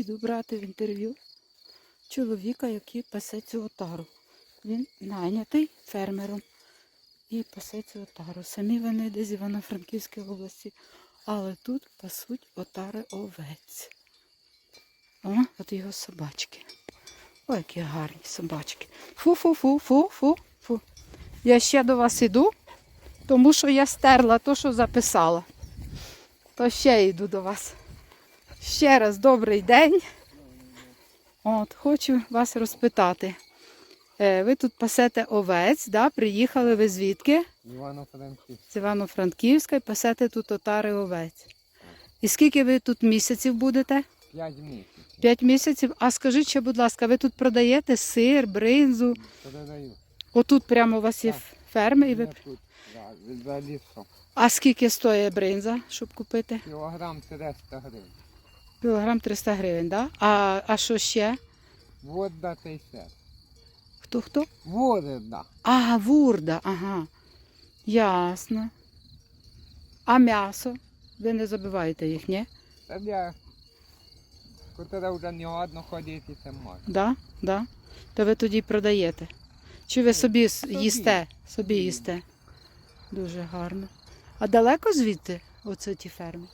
Іду брати в інтерв'ю чоловіка, який пасе цю отару. Він найнятий фермером і пасе цю отару. Самі вони десь з Івано-Франківської області, але тут пасуть отари овець. О, от його собачки. Ой, які гарні собачки. Фу-фу-фу-фу-фу. фу. Я ще до вас іду, тому що я стерла то, що записала. То ще йду до вас. Ще раз добрий день. От, хочу вас розпитати. Е, Ви тут пасете овець, да? приїхали ви звідки? З Івано-Франківська і пасете тут отари овець. І скільки ви тут місяців будете? П'ять місяців. П'ять місяців. А скажіть ще, будь ласка, ви тут продаєте сир, бринзу? Передаю. Отут прямо у вас є Так. ферми і ви. Тут, да, за лісом. А скільки стоїть бринза, щоб купити? Кілограм 300 гривень. Кілограм 300 гривень, да? А, а що ще? Вода та й все. Хто хто? Вода. А, вурда, ага. Ясно. А м'ясо? Ви не забиваєте їх, ні? Та я, котра вже не ладно ходити, це можна. Да? Да? То ви тоді продаєте. Чи ви собі Собі. їсте? Собі. їсте. Дуже гарно. А далеко звідти оце ті ферми?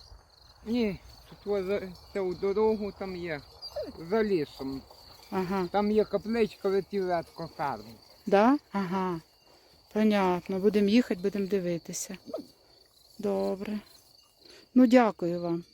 Ні, тут во за цю дорогу там є. За лісом. Ага. Там є капличка ветівятко ферму. Да? Ага. Понятно. Будемо їхати, будемо дивитися. Добре. Ну, дякую вам.